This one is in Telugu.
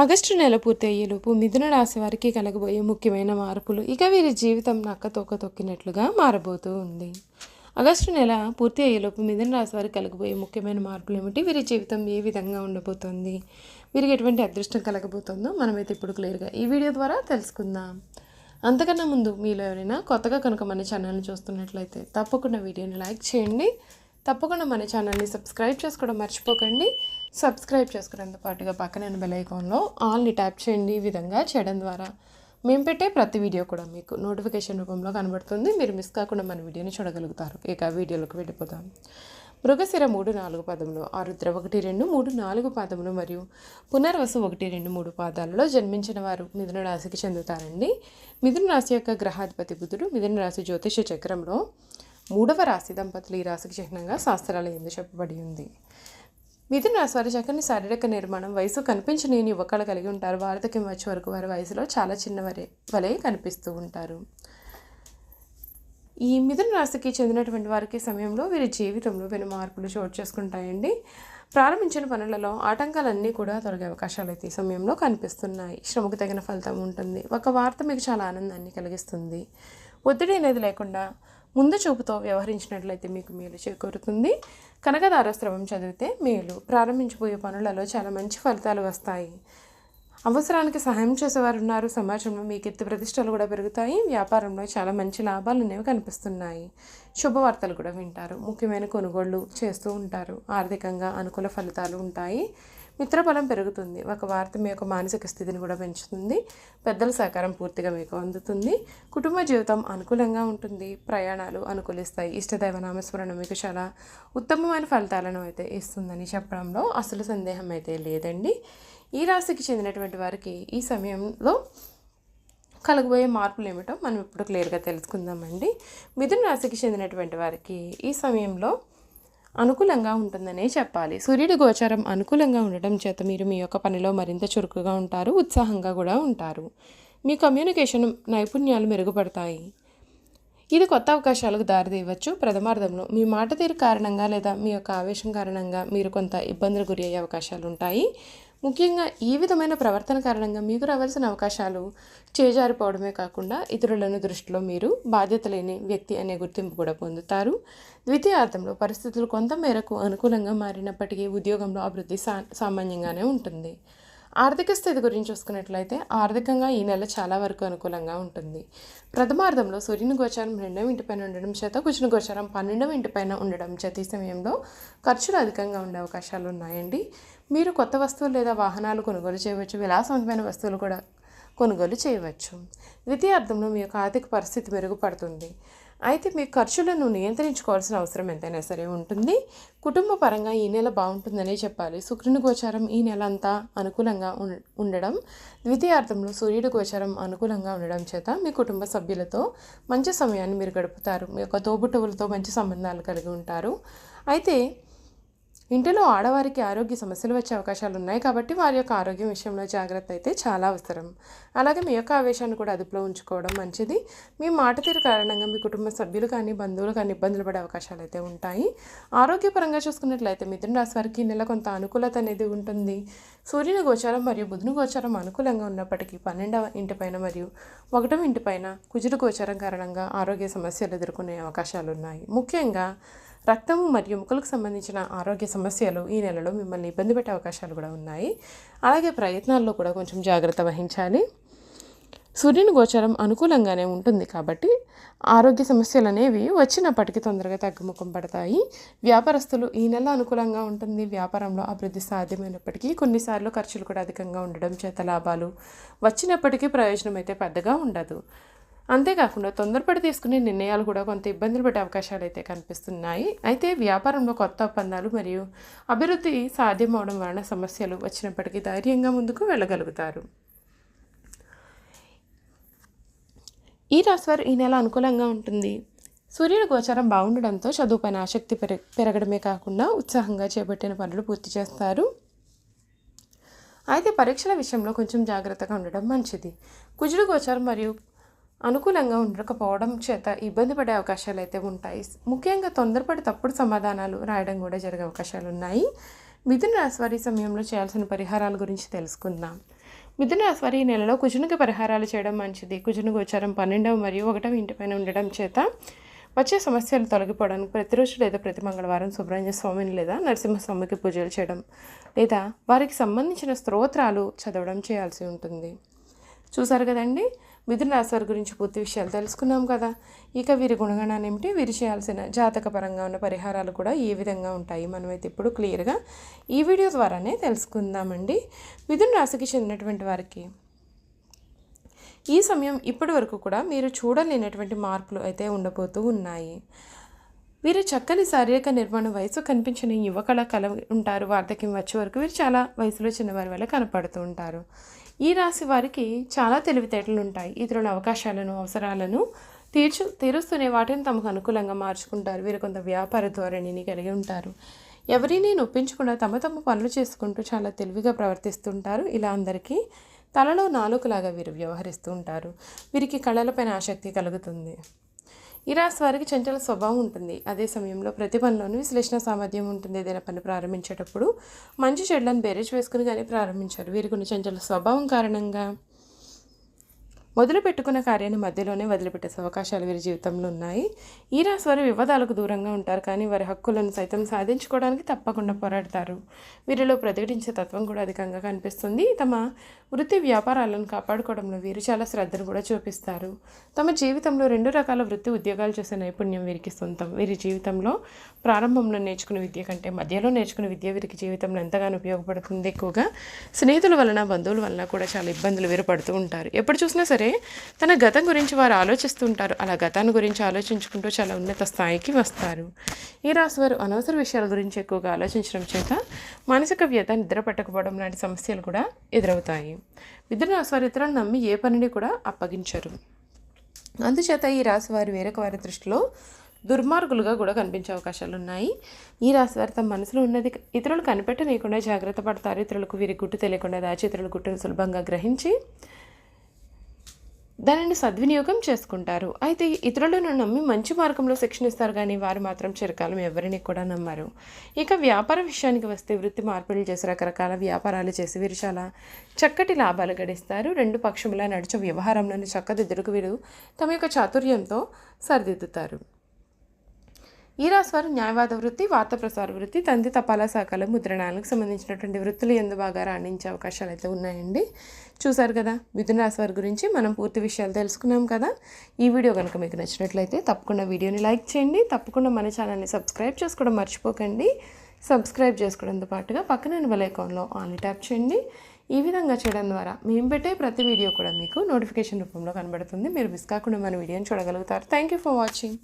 ఆగస్టు నెల పూర్తి అయ్యేలోపు మిథున రాశి వారికి కలగబోయే ముఖ్యమైన మార్పులు ఇక వీరి జీవితం నక్క తోక తొక్కినట్లుగా మారబోతూ ఉంది. ఆగస్టు నెల పూర్తి అయ్యేలోపు మిథున రాశి వారికి కలగబోయే ముఖ్యమైన మార్పులు ఏమిటి? వీరి జీవితం ఏ విధంగా ఉండబోతోంది? వీరికి ఎటువంటి అదృష్టం కలగబోతుందో మనమైతే ఇప్పుడు క్లియర్గా ఈ వీడియో ద్వారా తెలుసుకుందాం. అంతకన్నా ముందు మీలో ఎవరైనా కొత్తగా కనుక మన ఛానల్ని చూస్తున్నట్లయితే తప్పకుండా వీడియోని లైక్ చేయండి. తప్పకుండా మన ఛానల్ని సబ్స్క్రైబ్ చేసుకోవడం మర్చిపోకండి. సబ్స్క్రైబ్ చేసుకునేందుకు పాటుగా పక్కన బెల్ ఐకాన్లో ఆల్ని ట్యాప్ చేయండి ఈ విధంగా చేయడం ద్వారా. మేము పెట్టే ప్రతి వీడియో కూడా మీకు నోటిఫికేషన్ రూపంలో కనబడుతుంది. మీరు మిస్ కాకుండా మన వీడియోని చూడగలుగుతారు. ఇక వీడియోలోకి వెళ్ళిపోతాం మృగశిర మూడు నాలుగు పదములు ఆరుద్ర ఒకటి రెండు మూడు నాలుగు పాదములు మరియు పునర్వసు ఒకటి రెండు మూడు పాదాలలో జన్మించిన వారు మిథున రాశికి చెందుతారండి. మిథున రాశి యొక్క గ్రహాధిపతి బుధుడు మిథున రాశి జ్యోతిష చక్రంలో మూడవ రాశి దంపతులు ఈ రాశికి చిహ్నంగా శాస్త్రాలు ఎందు చెప్పబడి ఉంది. మిథున రాశి వారి చక్కని శారీరక నిర్మాణం వయసు కనిపించని యువకులు కలిగి ఉంటారు. వార్ధక్యం వచ్చే వరకు వారి వయసులో చాలా చిన్నవరే వలె కనిపిస్తూ ఉంటారు. ఈ మిథున రాశికి చెందినటువంటి వారికి సమయంలో వీరి జీవితంలో వెను మార్పులు చోటు చేసుకుంటాయండి. ప్రారంభించిన పనులలో ఆటంకాలన్నీ కూడా తొలగే అవకాశాలు అయితే ఈ సమయంలో కనిపిస్తున్నాయి. శ్రమకు తగిన ఫలితం ఉంటుంది. ఒక వార్త మీకు చాలా ఆనందాన్ని కలిగిస్తుంది. ఒత్తిడి అనేది లేకుండా ముందు చూపుతో వ్యవహరించినట్లయితే మీకు మేలు చేకూరుతుంది. కనకదార స్రవం చదివితే మేలు. ప్రారంభించబోయే పనులలో చాలా మంచి ఫలితాలు వస్తాయి. అవసరానికి సహాయం చేసేవారు ఉన్నారు సమాజంలో మీ కీర్తి ప్రతిష్టలు కూడా పెరుగుతాయి. వ్యాపారంలో చాలా మంచి లాభాలు అనేవి కనిపిస్తున్నాయి. శుభవార్తలు కూడా వింటారు. ముఖ్యమైన కొనుగోళ్ళు చేస్తూ ఉంటారు. ఆర్థికంగా అనుకూల ఫలితాలు ఉంటాయి. మిత్రబలం పెరుగుతుంది. ఒక వార్త మీ యొక్క మానసిక స్థితిని కూడా పెంచుతుంది. పెద్దల సహకారం పూర్తిగా మీకు అందుతుంది. కుటుంబ జీవితం అనుకూలంగా ఉంటుంది. ప్రయాణాలు అనుకూలిస్తాయి. ఇష్టదైవ నామస్మరణ మీకు చాలా ఉత్తమమైన ఫలితాలను అయితే ఇస్తుందని చెప్పడంలో అసలు సందేహం అయితే లేదండి. ఈ రాశికి చెందినటువంటి వారికి ఈ సమయంలో కలగబోయే మార్పులు ఏమిటో మనం ఇప్పుడు క్లియర్గా తెలుసుకుందామండి. మిథున రాశికి చెందినటువంటి వారికి ఈ సమయంలో అనుకూలంగా ఉంటుందనే చెప్పాలి. సూర్యుడి గోచారం అనుకూలంగా ఉండటం చేత మీరు మీ యొక్క పనిలో మరింత చురుకుగా ఉంటారు ఉత్సాహంగా కూడా ఉంటారు. మీ కమ్యూనికేషన్ నైపుణ్యాలు మెరుగుపడతాయి. ఇది కొత్త అవకాశాలకు దారితీయవచ్చు. ప్రథమార్థంలో మీ మాట తీరు కారణంగా లేదా మీ యొక్క ఆవేశం కారణంగా మీరు కొంత ఇబ్బందులు గురి అయ్యే అవకాశాలు ఉంటాయి. ముఖ్యంగా ఈ విధమైన ప్రవర్తన కారణంగా మీకు రావాల్సిన అవకాశాలు చేజారిపోవడమే కాకుండా ఇతరులను దృష్టిలో మీరు బాధ్యత లేని వ్యక్తి అనే గుర్తింపు కూడా పొందుతారు. ద్వితీయార్థంలో పరిస్థితులు కొంత మేరకు అనుకూలంగా మారినప్పటికీ ఉద్యోగంలో అభివృద్ధి సా సామాన్యంగానే ఉంటుంది. ఆర్థిక స్థితి గురించి చూసుకున్నట్లయితే ఆర్థికంగా ఈ నెల చాలా వరకు అనుకూలంగా ఉంటుంది. ప్రథమార్థంలో సూర్యుని గోచారం రెండవ ఇంటిపైన ఉండడం చేత కుజుని గోచారం పన్నెండవ ఇంటిపైన ఉండడం చేత ఈ సమయంలో ఖర్చులు అధికంగా ఉండే అవకాశాలు ఉన్నాయండి. మీరు కొత్త వస్తువులు లేదా వాహనాలు కొనుగోలు చేయవచ్చు. విలాసవంతమైన వస్తువులు కూడా కొనుగోలు చేయవచ్చు. ద్వితీయార్థంలో మీ యొక్క ఆర్థిక పరిస్థితి మెరుగుపడుతుంది. అయితే మీ ఖర్చులను నియంత్రించుకోవాల్సిన అవసరం ఎంతైనా సరే ఉంటుంది. కుటుంబ పరంగా ఈ నెల బాగుంటుందనే చెప్పాలి. శుక్రుని గోచారం ఈ నెల అంతా అనుకూలంగా ఉం- ఉండడం ద్వితీయార్థంలో సూర్యుడి గోచారం అనుకూలంగా ఉండడం చేత మీ కుటుంబ సభ్యులతో మంచి సమయాన్ని మీరు గడుపుతారు. మీ యొక్క తోబుట్టువులతో మంచి సంబంధాలు కలిగి ఉంటారు. అయితే ఇంటిలో ఆడవారికి ఆరోగ్య సమస్యలు వచ్చే అవకాశాలు ఉన్నాయి కాబట్టి వారి యొక్క ఆరోగ్యం విషయంలో జాగ్రత్త అయితే చాలా అవసరం. అలాగే మీ యొక్క ఆవేశాన్ని కూడా అదుపులో ఉంచుకోవడం మంచిది. మీ మాట తీరు కారణంగా మీ కుటుంబ సభ్యులు కానీ బంధువులు కానీ ఇబ్బందులు పడే అవకాశాలు అయితే ఉంటాయి. ఆరోగ్యపరంగా చూసుకున్నట్లయితే మిథున రాశి వారికి నెల కొంత అనుకూలత అనేది ఉంటుంది. సూర్యుని గోచారం మరియు బుధుని గోచారం అనుకూలంగా ఉన్నప్పటికీ పన్నెండవ ఇంటిపైన మరియు ఒకటవ ఇంటిపైన కుజుడు గోచారం కారణంగా ఆరోగ్య సమస్యలు ఎదుర్కొనే అవకాశాలు ఉన్నాయి. ముఖ్యంగా రక్తము మరియు ముక్కలకు సంబంధించిన ఆరోగ్య సమస్యలు ఈ నెలలో మిమ్మల్ని ఇబ్బంది పెట్టే అవకాశాలు కూడా ఉన్నాయి. అలాగే ప్రయత్నాల్లో కూడా కొంచెం జాగ్రత్త వహించాలి. సూర్యుని గోచరం అనుకూలంగానే ఉంటుంది కాబట్టి ఆరోగ్య సమస్యలు అనేవి వచ్చినప్పటికీ తొందరగా తగ్గుముఖం పడతాయి. వ్యాపారస్తులు ఈ నెల అనుకూలంగా ఉంటుంది. వ్యాపారంలో అభివృద్ధి సాధ్యమైనప్పటికీ కొన్నిసార్లు ఖర్చులు కూడా అధికంగా ఉండడం చేత లాభాలు వచ్చినప్పటికీ ప్రయోజనం అయితే పెద్దగా ఉండదు. అంతేకాకుండా తొందరపడి తీసుకునే నిర్ణయాలు కూడా కొంత ఇబ్బందులు పడే అవకాశాలు అయితే కనిపిస్తున్నాయి. అయితే వ్యాపారంలో కొత్త ఒప్పందాలు మరియు అభివృద్ధి సాధ్యం అవడం వలన సమస్యలు వచ్చినప్పటికీ ధైర్యంగా ముందుకు వెళ్ళగలుగుతారు. ఈ రాశివారు ఈ నెల అనుకూలంగా ఉంటుంది. సూర్యుడి గోచారం బాగుండడంతో చదువుపైన ఆసక్తి పెరగ పెరగడమే కాకుండా ఉత్సాహంగా చేపట్టిన పనులు పూర్తి చేస్తారు. అయితే పరీక్షల విషయంలో కొంచెం జాగ్రత్తగా ఉండడం మంచిది. కుజుడు గోచారం మరియు అనుకూలంగా ఉండకపోవడం చేత ఇబ్బంది పడే అవకాశాలు అయితే ఉంటాయి. ముఖ్యంగా తొందరపడి తప్పుడు సమాధానాలు రాయడం కూడా జరిగే అవకాశాలు ఉన్నాయి. మిథున రాశివారి సమయంలో చేయాల్సిన పరిహారాల గురించి తెలుసుకుందాం. మిథున రాశివారి నెలలో కుజునికి పరిహారాలు చేయడం మంచిది. కుజుని గోచారం పన్నెండవ మరియు ఒకటవ ఇంటిపైన ఉండడం చేత వచ్చే సమస్యలు తొలగిపోవడానికి ప్రతిరోజు లేదా ప్రతి మంగళవారం సుబ్రహ్మణ్య స్వామిని లేదా నరసింహస్వామికి పూజలు చేయడం లేదా వారికి సంబంధించిన స్తోత్రాలు చదవడం చేయాల్సి ఉంటుంది. చూసారు కదండి? మిథున రాశి వారి గురించి పూర్తి విషయాలు తెలుసుకున్నాం కదా. ఇక వీరి గుణగణాలు ఏమిటి? వీరు చేయాల్సిన జాతక పరంగా ఉన్న పరిహారాలు కూడా ఏ విధంగా ఉంటాయి. మనమైతే ఇప్పుడు క్లియర్గా ఈ వీడియో ద్వారానే తెలుసుకుందామండి. మిథున రాశికి చెందినటువంటి వారికి ఈ సమయం ఇప్పటి వరకు కూడా మీరు చూడలేనటువంటి మార్పులు అయితే ఉండబోతూ ఉన్నాయి. వీరు చక్కని శారీరక నిర్మాణ వయసు కనిపించిన యువకళ కల ఉంటారు. వార్ధక్యం వచ్చే వరకు వీరు చాలా వయసులో చిన్నవారి వల్ల కనపడుతూ ఉంటారు. ఈ రాశి వారికి చాలా తెలివితేటలు ఉంటాయి. ఇతరుల అవకాశాలను అవసరాలను తీర్చు తీరుస్తూనే వాటిని తమకు అనుకూలంగా మార్చుకుంటారు. వీరు కొంత వ్యాపార ధోరణిని కలిగి ఉంటారు. ఎవరిని నొప్పించకుండా తమ తమ పనులు చేసుకుంటూ చాలా తెలివిగా ప్రవర్తిస్తుంటారు. ఇలా అందరికీ తలలో నాలుకలాగా వీరు వ్యవహరిస్తూ ఉంటారు. వీరికి కళలపైన ఆసక్తి కలుగుతుంది. ఈ రాశి వారికి చంచల స్వభావం ఉంటుంది. అదే సమయంలో ప్రతి పనిలోనూ విశ్లేషణ సామర్థ్యం ఉంటుంది. ఏదైనా పని ప్రారంభించేటప్పుడు మంచి చెడ్లను బేరేజ్ వేసుకుని కానీ ప్రారంభించారు. వీరికి కొన్ని చంచల స్వభావం కారణంగా మొదలు పెట్టుకున్న కార్యాన్ని మధ్యలోనే వదిలిపెట్టే అవకాశాలు వీరి జీవితంలో ఉన్నాయి. ఈ రాశి వారు వివాదాలకు దూరంగా ఉంటారు కానీ వారి హక్కులను సైతం సాధించుకోవడానికి తప్పకుండా పోరాడతారు. వీరిలో ప్రతిఘటించే తత్వం కూడా అధికంగా కనిపిస్తుంది. తమ వృత్తి వ్యాపారాలను కాపాడుకోవడంలో వీరు చాలా శ్రద్ధను కూడా చూపిస్తారు. తమ జీవితంలో రెండు రకాల వృత్తి ఉద్యోగాలు చేసే నైపుణ్యం వీరికి సొంతం. వీరి జీవితంలో ప్రారంభంలో నేర్చుకునే విద్య కంటే మధ్యలో నేర్చుకునే విద్య వీరికి జీవితంలో ఎంతగానో ఉపయోగపడుతుంది ఎక్కువగా. స్నేహితుల వలన బంధువుల వలన కూడా చాలా ఇబ్బందులు వీరు పడుతూ ఉంటారు. ఎప్పుడు చూసినా సరే తన గతం గురించి వారు ఆలోచిస్తూ ఉంటారు అలా గతాన్ని గురించి ఆలోచించుకుంటూ చాలా ఉన్నత స్థాయికి వస్తారు. ఈ రాశి వారు అనవసర విషయాల గురించి ఎక్కువగా ఆలోచించడం చేత మానసిక వ్యత నిద్ర పట్టకపోవడం లాంటి సమస్యలు కూడా ఎదురవుతాయి. మిథున రాశి వారు ఇతరులను నమ్మి ఏ పనిని కూడా అప్పగించరు. అందుచేత ఈ రాశి వారు వేరొక వారి దృష్టిలో దుర్మార్గులుగా కూడా కనిపించే అవకాశాలు ఉన్నాయి. ఈ రాశి వారి తమ మనసులో ఉన్నది ఇతరులు కనిపెట్టనీయకుండా జాగ్రత్త పడతారు. ఇతరులకు వీరి గుట్టు తెలియకుండా దాచి ఇతరుల గుట్టును సులభంగా గ్రహించి దానిని సద్వినియోగం చేసుకుంటారు. అయితే ఇతరులను నమ్మి మంచి మార్గంలో శిక్షణ ఇస్తారు కానీ వారు మాత్రం చిరకాలం ఎవరిని కూడా నమ్మరు. ఇక వ్యాపార విషయానికి వస్తే వృత్తి మార్పులు చేసి రకరకాల వ్యాపారాలు చేసి వీరు చాలా చక్కటి లాభాలు గడిస్తారు. రెండు పక్షముల నడిచే వ్యవహారంలోని చక్కదిద్దులకు వీరు తమ యొక్క చాతుర్యంతో సరిదిద్దుతారు. ఈ వారు న్యాయవాద వృత్తి వార్తా ప్రసార వృత్తి తంతి తపాలా శాఖలు ముద్రణాలకు సంబంధించినటువంటి వృత్తులు ఎందు బాగా రాణించే అవకాశాలు అయితే ఉన్నాయండి. చూసారు కదా మిథున రాశి వారి గురించి మనం పూర్తి విషయాలు తెలుసుకున్నాం కదా. ఈ వీడియో కనుక మీకు నచ్చినట్లయితే తప్పకుండా వీడియోని లైక్ చేయండి. తప్పకుండా మన ఛానల్ని సబ్స్క్రైబ్ చేసుకోవడం మర్చిపోకండి. సబ్స్క్రైబ్ చేసుకోవడంతో పాటుగా పక్కన బెల్ ఐకాన్లో ఆన్లీ ట్యాప్ చేయండి. ఈ విధంగా చేయడం ద్వారా మేము పెట్టే ప్రతి వీడియో కూడా మీకు నోటిఫికేషన్ రూపంలో కనబడుతుంది. మీరు మిస్ కాకుండా మన వీడియోని చూడగలుగుతారు. Thank you for watching.